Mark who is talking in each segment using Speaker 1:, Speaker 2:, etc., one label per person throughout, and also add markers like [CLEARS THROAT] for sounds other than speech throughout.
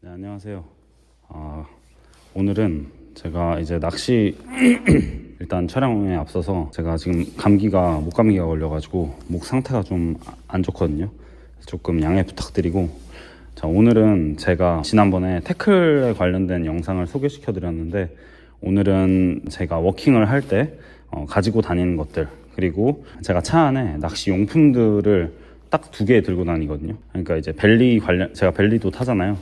Speaker 1: 네, 안녕하세요. 아, 오늘은 제가 이제 낚시 [CLEARS THROAT] 일단 촬영에 앞서서 제가 지금 감기가 목 감기가 걸려가지고 목 상태가 좀 안 좋거든요. 조금 양해 부탁드리고 자 오늘은 제가 지난번에 태클에 관련된 영상을 소개시켜 드렸는데 오늘은 제가 워킹을 할때 어, 가지고 다니는 것들 그리고 제가 차 안에 낚시 용품들을 딱 두 개 들고 다니거든요. 그러니까 이제 벨리 관련 제가 벨리도 타잖아요.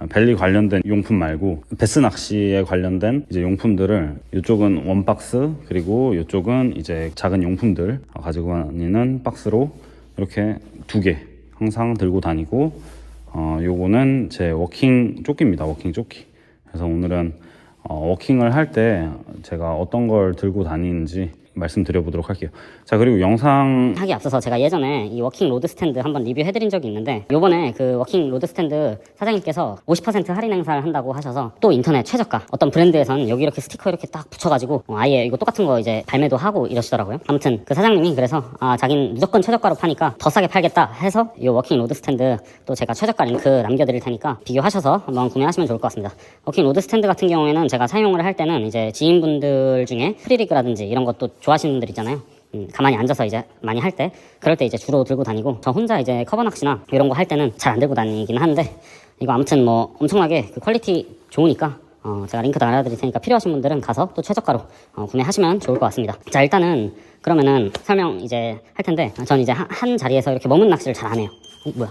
Speaker 1: 아, 벨리 관련된 용품 말고 베스 낚시에 관련된 이제 용품들을 이쪽은 원 박스 그리고 이쪽은 이제 작은 용품들 가지고 다니는 박스로 이렇게 두 개 항상 들고 다니고 어 요거는 제 워킹 조끼입니다. 워킹 조끼. 그래서 오늘은 어, 워킹을 할 때 제가 어떤 걸 들고 다니는지 말씀드려보도록 할게요. 자 그리고 영상
Speaker 2: 하기 앞서서 제가 예전에 이 워킹 로드 스탠드 한번 리뷰해드린 적이 있는데 요번에 그 워킹 로드 스탠드 사장님께서 50% 할인 행사를 한다고 하셔서 또 인터넷 최저가 어떤 브랜드에선 여기 이렇게 스티커 이렇게 딱 붙여가지고 어, 아예 이거 똑같은 거 이제 발매도 하고 이러시더라고요 아무튼 그 사장님이 그래서 아 자긴 무조건 최저가로 파니까 더 싸게 팔겠다 해서 이 워킹 로드 스탠드 또 제가 최저가 링크 남겨드릴 테니까 비교하셔서 한번 구매하시면 좋을 것 같습니다 워킹 로드 스탠드 같은 경우에는 제가 사용을 할 때는 이제 지인분들 중에 프리리그라든지 이런 것도 좋아하시는 분들 있잖아요 음, 가만히 앉아서 이제 많이 할 때 그럴 때 이제 주로 들고 다니고 저 혼자 이제 커버 낚시나 이런 거 할 때는 잘 안 들고 다니긴 하는데 이거 아무튼 뭐 엄청나게 그 퀄리티 좋으니까 어, 제가 링크 달아드릴 테니까 필요하신 분들은 가서 또 최저가로 어, 구매하시면 좋을 것 같습니다. 자 일단은 그러면은 설명 이제 할 텐데 전 이제 한, 한 자리에서 이렇게 머문 낚시를 잘 안 해요. 어, 뭐야?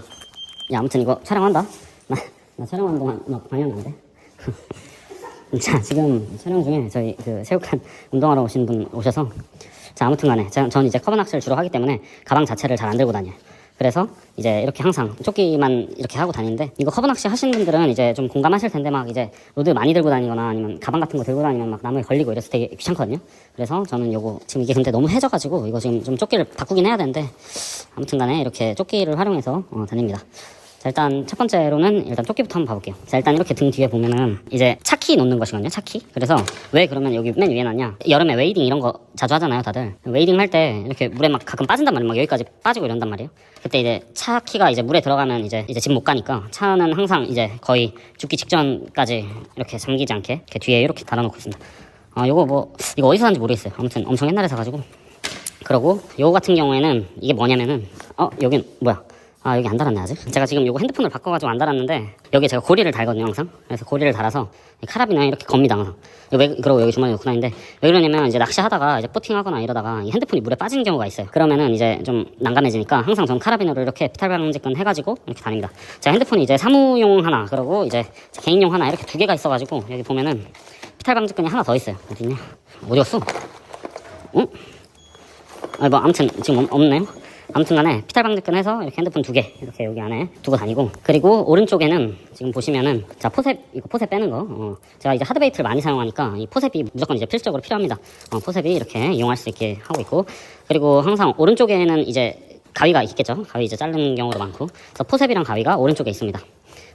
Speaker 2: 야 아무튼 이거 촬영한다. 나, 나 촬영하는 동안 막 방해하면 안 돼. 자 지금 촬영 중에 저희 그 새우칸 운동하러 오신 분 오셔서 자 아무튼간에 전, 전 이제 커버 낚시를 주로 하기 때문에 가방 자체를 잘 안 들고 다녀요. 그래서 이제 이렇게 항상 조끼만 이렇게 하고 다니는데 이거 커버 낚시 하시는 분들은 이제 좀 공감하실 텐데 막 이제 로드 많이 들고 다니거나 아니면 가방 같은 거 들고 다니면 막 나무에 걸리고 이래서 되게 귀찮거든요. 그래서 저는 요거 지금 이게 근데 너무 해져가지고 이거 지금 좀 조끼를 바꾸긴 해야 되는데 아무튼간에 이렇게 조끼를 활용해서 어, 다닙니다. 자 일단 첫 번째로는 일단 조끼부터 한번 봐볼게요. 자 일단 이렇게 등 뒤에 보면은 이제 차키 놓는 것이거든요 차키. 그래서 왜 그러면 여기 맨 위에 놨냐? 여름에 웨이딩 이런 거 자주 하잖아요 다들. 웨이딩 할 때 이렇게 물에 막 가끔 빠진단 말이에요. 막 여기까지 빠지고 이런단 말이에요. 그때 이제 차키가 이제 물에 들어가면 이제 이제 집 못 가니까 차는 항상 이제 거의 죽기 직전까지 이렇게 잠기지 않게 이렇게 뒤에 이렇게 달아놓고 있습니다. 아 요거 뭐 이거 어디서 산지 모르겠어요. 아무튼 엄청 옛날에 사가지고. 그러고 요거 같은 경우에는 이게 뭐냐면은 어 여긴 뭐야 아 여기 안 달았네 아직? 제가 지금 요거 핸드폰을 바꿔가지고 안 달았는데 여기 제가 고리를 달거든요 항상. 그래서 고리를 달아서 이 카라비너에 이렇게 겁니다 항상. 이거 왜 그러고 여기 주머니에 넣고 다니는데 왜 그러냐면 이제 낚시하다가 이제 포팅하거나 이러다가 이 핸드폰이 물에 빠지는 경우가 있어요. 그러면은 이제 좀 난감해지니까 항상 전 카라비너를 이렇게 피탈방지끈 해가지고 이렇게 다닙니다. 제가 핸드폰이 이제 사무용 하나 그리고 이제 제 개인용 하나 이렇게 두 개가 있어가지고 여기 보면은 피탈방지끈이 하나 더 있어요. 어딨냐? 어디 갔어? 응? 아, 뭐 아무튼 지금 없- 없네요. 아무튼간에 피탈 방지끈 해서 이렇게 핸드폰 두 개 이렇게 여기 안에 두고 다니고 그리고 오른쪽에는 지금 보시면은 자 포셉 이거 포셉 빼는 거 어, 제가 이제 하드베이트를 많이 사용하니까 이 포셉이 무조건 이제 필수적으로 필요합니다. 어, 포셉이 이렇게 이용할 수 있게 하고 있고 그리고 항상 오른쪽에는 이제 가위가 있겠죠. 가위 이제 자르는 경우도 많고 그래서 포셉이랑 가위가 오른쪽에 있습니다.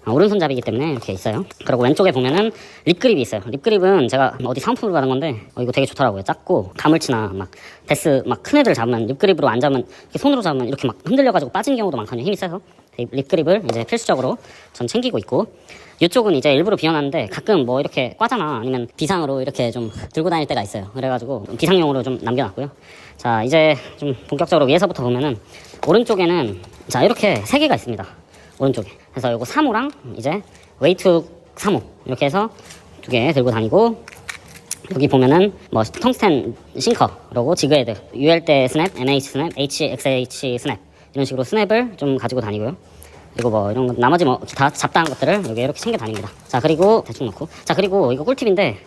Speaker 2: 아, 오른손잡이기 때문에 이렇게 있어요. 그리고 왼쪽에 보면은 립그립이 있어요. 립그립은 제가 어디 상품으로 받은 건데 어, 이거 되게 좋더라고요. 작고 가물치나 막 데스 막 큰 애들 잡으면 립그립으로 안 잡으면 이렇게 손으로 잡으면 이렇게 막 흔들려가지고 빠진 경우도 많거든요. 힘이 세서 이 립그립을 이제 필수적으로 전 챙기고 있고 이쪽은 이제 일부러 비워놨는데 가끔 뭐 이렇게 꽈잖아 아니면 비상으로 이렇게 좀 들고 다닐 때가 있어요. 그래가지고 비상용으로 좀 남겨놨고요. 자 이제 좀 본격적으로 위에서부터 보면은 오른쪽에는 자 이렇게 세 개가 있습니다. 오른쪽에. 그래서 요거 3호랑 이제 웨이트 3호 이렇게 해서 두 개 들고 다니고 여기 보면은 뭐 텅스텐 싱커라고 지그헤드 UL대 스냅, MH 스냅, HXH 스냅 이런 식으로 스냅을 좀 가지고 다니고요. 그리고 뭐 이런 거 나머지 뭐 기타 잡다한 것들을 여기 이렇게 챙겨 다닙니다. 자 그리고 대충 넣고 자 그리고 이거 꿀팁인데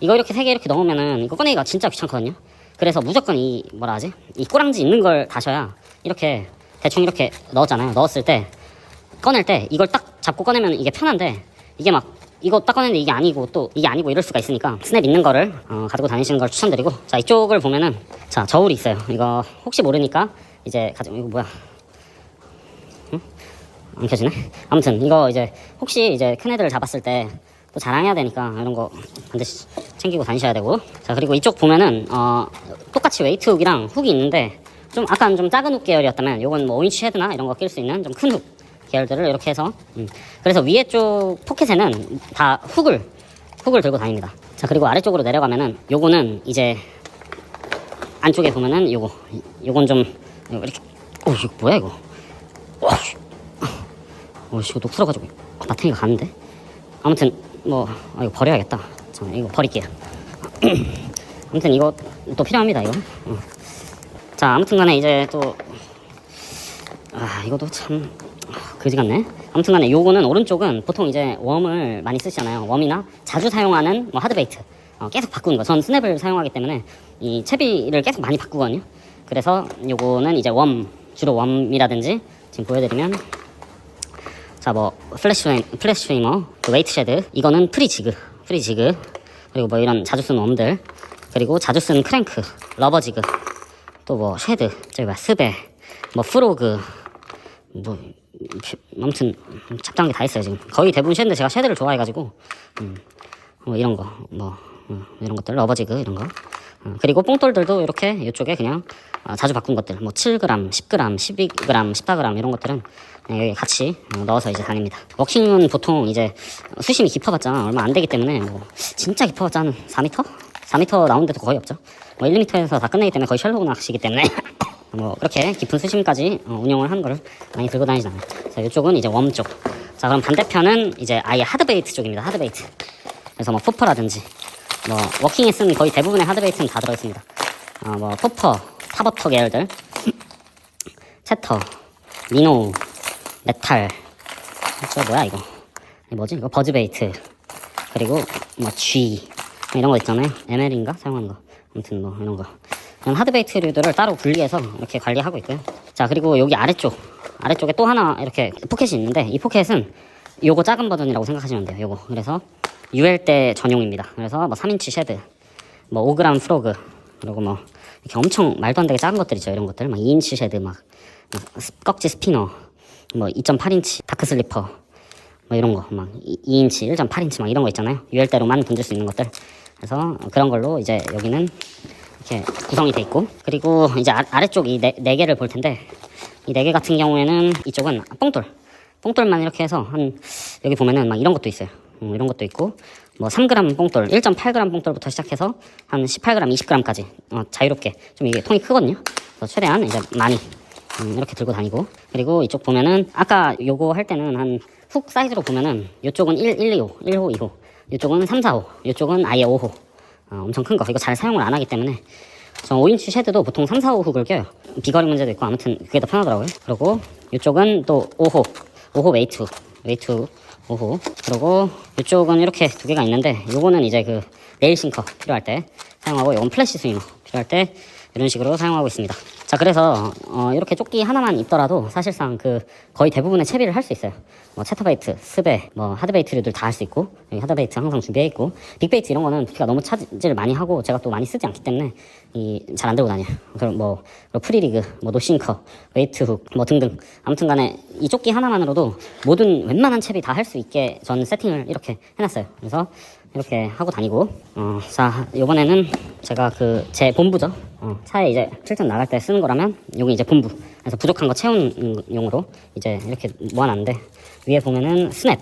Speaker 2: 이거 이렇게 세 개 이렇게 넣으면은 이거 꺼내기가 진짜 귀찮거든요. 그래서 무조건 이 뭐라 하지 이 꼬랑지 있는 걸 다셔야 이렇게 대충 이렇게 넣었잖아요. 넣었을 때 꺼낼 때 이걸 딱 잡고 꺼내면 이게 편한데 이게 막 이거 딱 꺼내는데 이게 아니고 또 이게 아니고 이럴 수가 있으니까 스냅 있는 거를 어, 가지고 다니시는 걸 추천드리고. 자 이쪽을 보면은 자 저울이 있어요. 이거 혹시 모르니까 이제 가져 이거 뭐야? 응? 안 켜지네? 아무튼 이거 이제 혹시 이제 큰 애들 잡았을 때 또 자랑해야 되니까 이런 거 반드시 챙기고 다니셔야 되고. 자 그리고 이쪽 보면은 어 똑같이 웨이트 훅이랑 훅이 있는데 좀 약간 좀 작은 훅 계열이었다면 요건 뭐 오인치 헤드나 이런 거 낄 수 있는 좀 큰훅 계열들을 이렇게 해서 음. 그래서 위에 쪽 포켓에는 다 훅을 훅을 들고 다닙니다. 자 그리고 아래쪽으로 내려가면은 요거는 이제 안쪽에 보면은 요거 요건 좀 이렇게 어 이거 뭐야 이거? 와씨. 어 이거 녹슬어가지고. 마탱이가 가는데? 아무튼 뭐 아, 이거 버려야겠다. 자 이거 버릴게요. [CLEARS THROAT] 아무튼 이거 또 필요합니다 이거. 어. 자 아무튼간에 이제 또 아 이것도 참 아, 그지 같네 아무튼 간에 요거는 오른쪽은 보통 이제 웜을 많이 쓰시잖아요. 웜이나 자주 사용하는 뭐 하드베이트. 어, 계속 바꾸는 거 전 스냅을 사용하기 때문에 이 채비를 계속 많이 바꾸거든요. 그래서 요거는 이제 웜 주로 웜이라든지 지금 보여드리면 자 뭐 플래시 스웨- 플래시 스위머 그 웨이트 쉐드. 이거는 프리 지그 프리 지그. 그리고 뭐 이런 자주 쓰는 웜들. 그리고 자주 쓰는 크랭크 러버 지그. 또 뭐 쉐드 저기 봐 스베 뭐 프로그. 뭐 아무튼 잡다한 게 다 있어요 지금. 거의 대부분 쉐드인데 제가 쉐드를 좋아해가지고 음, 뭐 이런 거뭐 이런 것들 러버지그 이런 거. 어, 그리고 뽕돌들도 이렇게 이쪽에 그냥 어, 자주 바꾼 것들 뭐 7g, 10g, 12g, 14g 이런 것들은 여기 같이 어, 넣어서 이제 다닙니다. 워킹은 보통 이제 수심이 깊어봤자 얼마 안 되기 때문에 뭐 진짜 깊어봤자 한 4m? 4m 나온 데도 거의 없죠. 뭐 1m에서 다 끝내기 때문에 거의 셜록 낚시기 때문에 [LAUGHS] 뭐 그렇게 깊은 수심까지 어, 운영을 하는 거를 많이 들고 다니잖아요. 자 이쪽은 이제 웜 쪽. 자 그럼 반대편은 이제 아예 하드베이트 쪽입니다. 하드베이트. 그래서 뭐 포퍼라든지 뭐 워킹에 쓴 거의 대부분의 하드베이트는 다 들어있습니다. 어 뭐 포퍼, 타버터 계열들, 채터, 미노, 메탈. 저 뭐야 이거? 이 뭐지? 이거 버즈베이트. 그리고 뭐 G 이런 거 있잖아요. ML인가 사용하는 거. 아무튼 뭐 이런 거. 그냥 하드베이트류들을 따로 분리해서 이렇게 관리하고 있고요. 자 그리고 여기 아래쪽 아래쪽에 또 하나 이렇게 포켓이 있는데 이 포켓은 요거 작은 버전이라고 생각하시면 돼요. 요거 그래서 UL 때 전용입니다. 그래서 뭐 3인치 쉐드, 뭐 5g 프로그 그리고 뭐 이렇게 엄청 말도 안 되게 작은 것들 있죠. 이런 것들 막 2인치 쉐드 막, 막 스- 꺽지 스피너 뭐 2.8인치 다크 슬리퍼 뭐 이런 거, 막 2인치, 1.8인치 막 이런 거 있잖아요. 유혈대로만 던질 수 있는 것들. 그래서 그런 걸로 이제 여기는 이렇게 구성이 돼 있고 그리고 이제 아, 아래쪽 이네네 개를 볼 텐데 이 네 개 같은 경우에는 이쪽은 뽕돌, 뽕돌만 이렇게 해서 한 여기 보면은 막 이런 것도 있어요. 음, 이런 것도 있고 뭐 3g 뽕돌, 1.8g 뽕돌부터 시작해서 한 18g, 20g까지 어, 자유롭게. 좀 이게 통이 크거든요. 그래서 최대한 이제 많이 음, 이렇게 들고 다니고. 그리고 이쪽 보면은 아까 요거 할 때는 한 훅 사이즈로 보면은 이쪽은 1, 1, 2호, 1호, 2호. 이쪽은 3, 4호. 이쪽은 아예 5호 어, 엄청 큰 거. 이거 잘 사용을 안 하기 때문에. 저 5인치 쉐드도 보통 3, 4호 훅을 껴요. 비거리 문제도 있고 아무튼 그게 더 편하더라고요. 그리고 이쪽은 또 5호 5호 웨이트 웨이트 5호. 그리고 이쪽은 이렇게 두 개가 있는데 요거는 이제 그 레일 싱커 필요할 때 사용하고 요건 플래시 스위머 필요할 때 이런 식으로 사용하고 있습니다. 자 그래서 어, 이렇게 조끼 하나만 입더라도 사실상 그 거의 대부분의 채비를 할 수 있어요. 뭐 채터베이트, 스베, 뭐 하드베이트류들 다 할 수 있고 하드베이트 항상 준비해 있고 빅베이트 이런 거는 부피가 너무 차지를 많이 하고 제가 또 많이 쓰지 않기 때문에 이 잘 안 들고 다녀요. 그럼 뭐 그리고 프리리그, 뭐 노싱커, 웨이트훅 뭐 등등 아무튼간에 이 조끼 하나만으로도 모든 웬만한 채비 다 할 수 있게 전 세팅을 이렇게 해놨어요. 그래서 이렇게 하고 다니고. 어, 자 이번에는 제가 그 제 본부죠. 어, 차에 이제 출장 나갈 때 쓰는 거라면 여기 이제 본부. 그래서 부족한 거 채우는 용으로 이제 이렇게 모아놨는데 위에 보면은 스냅.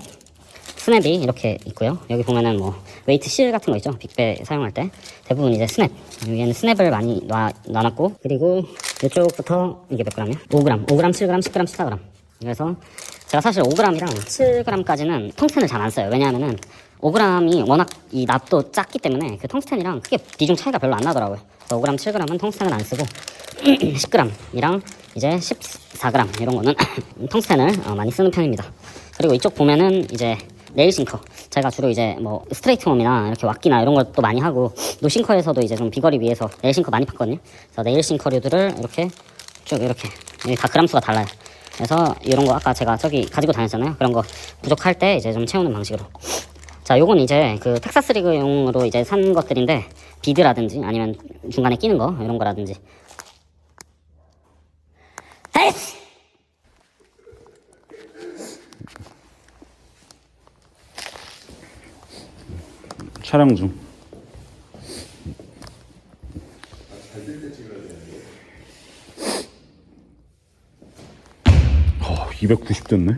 Speaker 2: 스냅이 이렇게 있고요. 여기 보면은 뭐 웨이트 실 같은 거 있죠? 빅배 사용할 때. 대부분 이제 스냅. 위에는 스냅을 많이 놔, 놔놨고. 그리고 이쪽부터 이게 몇 g이야? 5g 5g 7g 10g 14g 그래서 제가 사실 5g이랑 7g까지는 텅스텐을 잘 안 써요. 왜냐하면은 5g이 워낙 이 납도 작기 때문에 그 텅스텐이랑 크게 비중 차이가 별로 안 나더라고요. 그래서 5g, 7g은 텅스텐을 안 쓰고 [CLEARS THROAT] 10g이랑 이제 14g 이런 거는 [CLEARS THROAT] 텅스텐을 어, 많이 쓰는 편입니다. 그리고 이쪽 보면은 이제 네일 싱커 제가 주로 이제 뭐 스트레이트 홈이나 이렇게 왁기나 이런 것도 많이 하고 노싱커에서도 이제 좀 비거리 위해서 네일 싱커 많이 팠거든요. 그래서 네일 싱커류들을 이렇게 쭉 이렇게 다 그람 수가 달라요. 그래서 이런 거 아까 제가 저기 가지고 다녔잖아요. 그런 거 부족할 때 이제 좀 채우는 방식으로. 자, 요건 이제 그 텍사스 리그용으로 이제 산 것들인데 비드라든지 아니면 중간에 끼는 거 이런 거라든지. 에이씨!
Speaker 1: 촬영 중. 어, 290 됐네.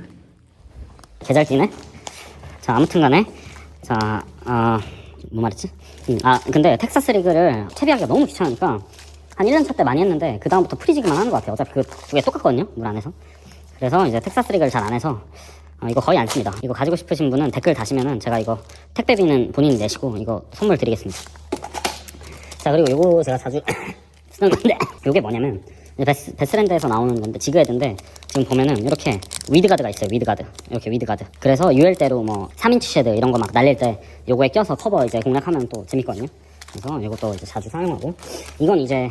Speaker 2: 개잘 뛰네. 자, 아무튼 간에 자, 아, 뭐 말했지? 음, 아, 근데 텍사스 리그를 채비하기가 너무 귀찮으니까 한 1년 차 때 많이 했는데 그 다음부터 프리지기만 하는 것 같아요. 어차피 그 두 개 똑같거든요. 물 안에서. 그래서 이제 텍사스 리그를 잘 안 해서 어, 이거 거의 안 씁니다. 이거 가지고 싶으신 분은 댓글 다시면은 제가 이거 택배비는 본인이 내시고 이거 선물 드리겠습니다. 자 그리고 요거 제가 자주 [LAUGHS] 쓰는 건데 요게 뭐냐면 베스, 베스랜드에서 나오는 건데 지그헤드인데 지금 보면은 이렇게 위드가드가 있어요 위드가드. 이렇게 위드가드. 그래서 UL대로 뭐 3인치 쉐드 이런 거 막 날릴 때 요거에 껴서 커버 이제 공략하면 또 재밌거든요. 그래서 요것도 이제 자주 사용하고. 이건 이제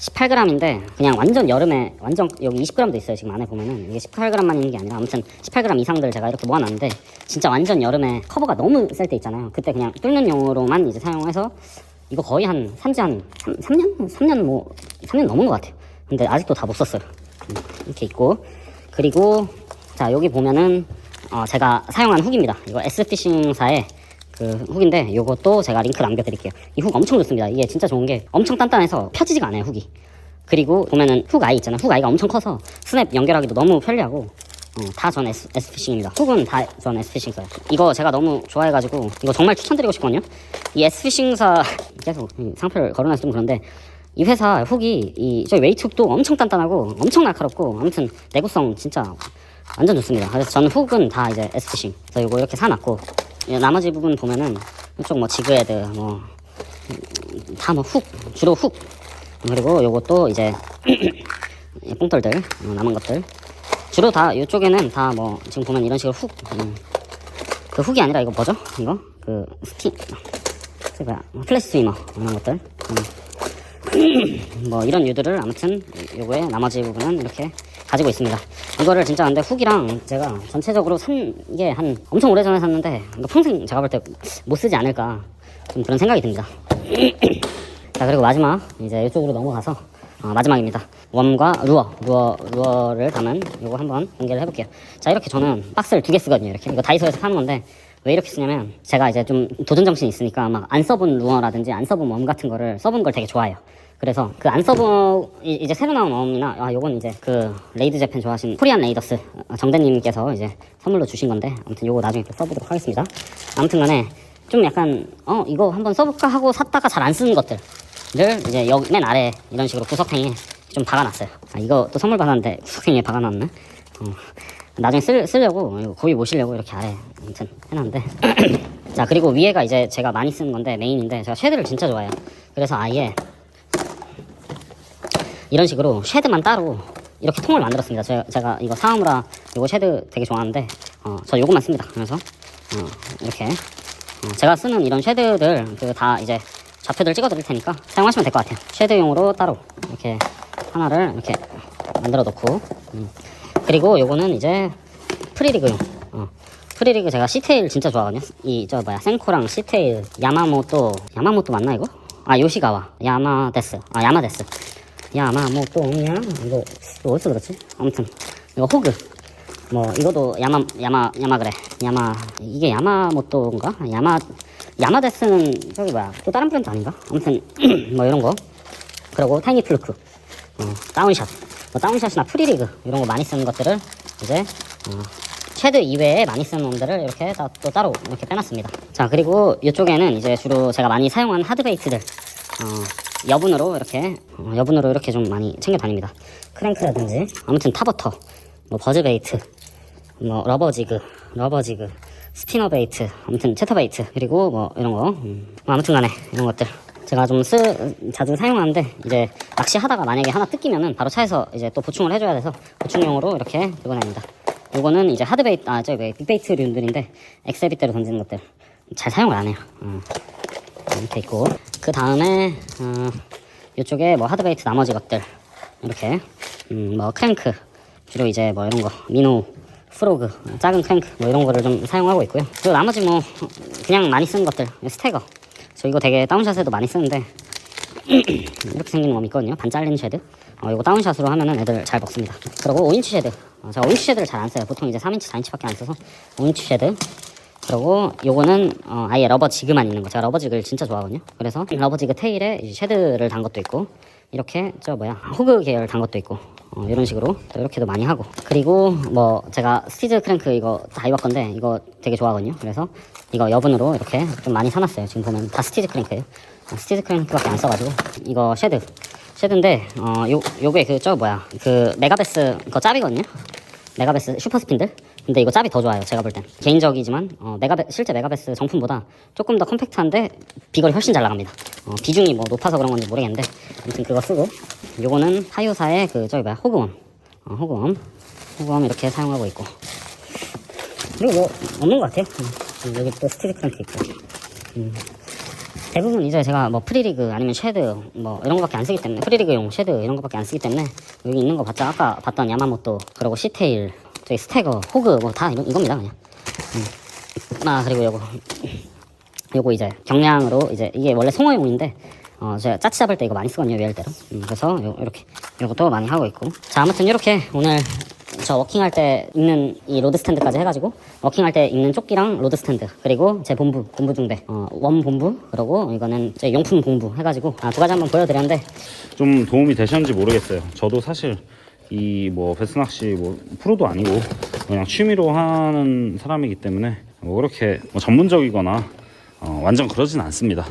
Speaker 2: 18g인데 그냥 완전 여름에 완전 여기 20g도 있어요 지금 안에 보면은. 이게 18g만 있는 게 아니라 아무튼 18g 이상들 제가 이렇게 모아놨는데 진짜 완전 여름에 커버가 너무 셀 때 있잖아요. 그때 그냥 뚫는 용으로만 이제 사용해서 이거 거의 한 산지 한 3, 3년? 3년 뭐 3년 넘은 것 같아요 근데 아직도 다 못 썼어요. 음, 이렇게 있고. 그리고 자 여기 보면은 어, 제가 사용한 훅입니다. 이거 S피싱사의 그 훅인데 요것도 제가 링크 남겨드릴게요. 이 훅 엄청 좋습니다. 이게 진짜 좋은 게 엄청 단단해서 펴지지가 않아요 훅이. 그리고 보면은 훅 아이 있잖아요 훅 아이가 엄청 커서 스냅 연결하기도 너무 편리하고 어, 다전 S, S피싱입니다. 훅은 다 전 S피싱 써요. 이거 제가 너무 좋아해가지고 이거 정말 추천드리고 싶거든요. 이 S피싱사 [LAUGHS] 계속 이 상표를 거론해서 좀 그런데 이 회사 훅이 이 저희 웨이트 훅도 엄청 단단하고 엄청 날카롭고 아무튼 내구성 진짜 완전 좋습니다. 그래서 저는 훅은 다 이제 S피싱. 그래서 이거 이렇게 사놨고 이 나머지 부분 보면은 이쪽 뭐 지그헤드 뭐 다 뭐 훅 주로 훅 그리고 요것도 이제 이 뽕돌들 어, 남은 것들 주로 다 이쪽에는 다 뭐 지금 보면 이런 식으로 훅 음. 그 훅이 아니라 이거 뭐죠? 이거 그그 뭐야 플래시 스위머 이런 것들 음. 뭐 이런 유들을 아무튼 요거의 나머지 부분은 이렇게 가지고 있습니다. 이거를 진짜 근데 훅이랑 제가 전체적으로 산 게 한 엄청 오래전에 샀는데 이거 평생 제가 볼 때 못 쓰지 않을까 좀 그런 생각이 듭니다. [CLEARS THROAT] 자 그리고 마지막 이제 이쪽으로 넘어가서 어, 마지막입니다. 웜과 루어, 루어, 루어를 담은 요거 한번 공개를 해볼게요. 자 이렇게 저는 박스를 두 개 쓰거든요. 이렇게 이거 다이소에서 파는 건데 왜 이렇게 쓰냐면 제가 이제 좀 도전 정신이 있으니까 막 안 써본 루어라든지 안 써본 웜 같은 거를 써본 걸 되게 좋아해요. 그래서 그 안 써본 이- 이제 새로 나온 웜이나 아 요건 이제 그 레이드 재팬 좋아하시는 코리안 레이더스 어, 정대님께서 이제 선물로 주신 건데 아무튼 요거 나중에 또 써보도록 하겠습니다. 아무튼간에 좀 약간 어 이거 한번 써볼까 하고 샀다가 잘 안 쓰는 것들을 이제 여기 맨 아래 이런 식으로 구석탱이에 좀 박아놨어요. 아 이거 또 선물 받았는데 구석탱이에 박아놨네. 어, 나중에 쓸, 쓰려고 거의 모시려고 이렇게 아래 아무튼 해놨는데 [COUGHS] 자 그리고 위에가 이제 제가 많이 쓰는 건데 메인인데 제가 쉐드를 진짜 좋아해요. 그래서 아예 이런 식으로 쉐드만 따로 이렇게 통을 만들었습니다. 제가, 제가 이거 사오무라 이거 쉐드 되게 좋아하는데 어, 저 요것만 씁니다. 그래서 어, 이렇게 어, 제가 쓰는 이런 쉐드들 그 다 이제 좌표들 찍어 드릴 테니까 사용하시면 될 것 같아요. 쉐드용으로 따로 이렇게 하나를 이렇게 만들어 놓고 음. 그리고 요거는 이제 프리리그용 어. 프리리그 제가 시테일 진짜 좋아하거든요. 이 저 뭐야 센코랑 시테일 야마모토 야마모토 맞나 이거? 아 요시가와 야마데스 아 야마데스 야마모토 냐 이거 이거 어디서 들었지? 아무튼 이거 호그 뭐 이것도 야마 야마 야마 그래 야마 이게 야마모토인가? 야마 야마데스는 저기 뭐야 또 다른 브랜드 아닌가? 아무튼 [CLEARS THROAT] 뭐 이런 거 그리고 타이니 플루크 어, 다운샷 뭐 다운샷이나 프리리그 이런 거 많이 쓰는 것들을 이제 어, 쉐드 이외에 많이 쓰는 놈들을 이렇게 다, 또 따로 이렇게 빼놨습니다. 자 그리고 이쪽에는 이제 주로 제가 많이 사용하는 하드베이트들 어, 여분으로 이렇게 어, 여분으로 이렇게 좀 많이 챙겨 다닙니다. 크랭크라든지 아무튼 타버터 뭐 버즈베이트 뭐 러버지그, 러버지그, 스피너베이트, 아무튼 채터베이트 그리고 뭐 이런 거, 음, 뭐 아무튼간에 이런 것들 제가 좀 쓰, 자주 사용하는데 이제 낚시하다가 만약에 하나 뜯기면은 바로 차에서 이제 또 보충을 해줘야 돼서 보충용으로 이렇게 들고 다닙니다. 요거는 이제 하드베이트, 아 저기 왜 빅베이트 류들인데 엑셀빗대로 던지는 것들 잘 사용을 안 해요. 음. 이렇게 있고 그 다음에 어, 이쪽에 뭐 하드베이트 나머지 것들 이렇게 음, 뭐 크랭크 주로 이제 뭐 이런 거 미노 프로그 작은 크랭크 뭐 이런 거를 좀 사용하고 있고요 그리고 나머지 뭐 그냥 많이 쓰는 것들 스태거 저 이거 되게 다운샷에도 많이 쓰는데 [CLEARS THROAT] 이렇게 생긴 놈 있거든요. 반 잘린 쉐드. 어, 이거 다운샷으로 하면은 애들 잘 먹습니다. 그리고 5인치 쉐드. 어, 제가 5인치 쉐드를 잘 안 써요. 보통 이제 3인치 4인치밖에 안 써서. 5인치 쉐드. 그리고 요거는 어, 아예 러버 지그만 있는 거. 제가 러버 지그를 진짜 좋아하거든요. 그래서 러버 지그 테일에 쉐드를 단 것도 있고 이렇게 저 뭐야 호그 계열 단 것도 있고 어, 이런 식으로 또 이렇게도 많이 하고. 그리고 뭐 제가 스티즈 크랭크 이거 다 입을 건데 이거 되게 좋아하거든요. 그래서 이거 여분으로 이렇게 좀 많이 사놨어요. 지금 보면 다 스티즈 크랭크예요 어, 스티즈 크랭크밖에 안 써가지고 이거 쉐드. 쉐드인데 어 요, 요게 그 저 뭐야 그 메가베스 거 짭이거든요. 메가베스 슈퍼스핀들 근데 이거 짭이 더 좋아요 제가 볼 땐. 개인적이지만 어, 메가베, 실제 메가베스 정품보다 조금 더 컴팩트한데 비거리 훨씬 잘 나갑니다. 어, 비중이 뭐 높아서 그런 건지 모르겠는데 아무튼 그거 쓰고 요거는 하유사의 그 저기 뭐야 호그웜 어, 호그웜 호그웜 이렇게 사용하고 있고. 그리고 뭐 없는 것 같아요. 음, 여기 또 스티드 크랭크 있고. 음. 대부분 이제 제가 뭐 프리리그 아니면 쉐드 뭐 이런 거밖에 안 쓰기 때문에 프리리그용 쉐드 이런 거밖에 안 쓰기 때문에 여기 있는 거 봤자 아까 봤던 야마모토 그리고 시테일 저기 스태거 호그 뭐 다 이겁니다 그냥 음. 아 그리고 요거 요거 이제 경량으로 이제 이게 원래 송어용인데 어 제가 짜치 잡을 때 이거 많이 쓰거든요 외할때로 음, 그래서 요, 요렇게 요것도 많이 하고 있고 자 아무튼 이렇게 오늘 저 워킹할 때 입는 이 로드 스탠드까지 해가지고 워킹할 때 입는 조끼랑 로드 스탠드 그리고 제 본부 본부 중대 어, 원 본부 그리고 이거는 제 용품 본부 해가지고 아, 두 가지 한번 보여드렸는데
Speaker 1: 좀 도움이 되셨는지 모르겠어요. 저도 사실 이 뭐 베스 낚시 뭐 프로도 아니고 그냥 취미로 하는 사람이기 때문에 뭐 그렇게 뭐 전문적이거나 어, 완전 그러진 않습니다.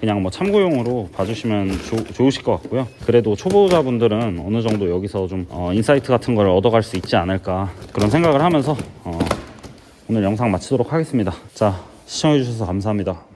Speaker 1: 그냥 뭐 참고용으로 봐주시면 좋- 좋으실 것 같고요. 그래도 초보자분들은 어느 정도 여기서 좀 어, 인사이트 같은 걸 얻어갈 수 있지 않을까 그런 생각을 하면서 어, 오늘 영상 마치도록 하겠습니다. 자 시청해주셔서 감사합니다.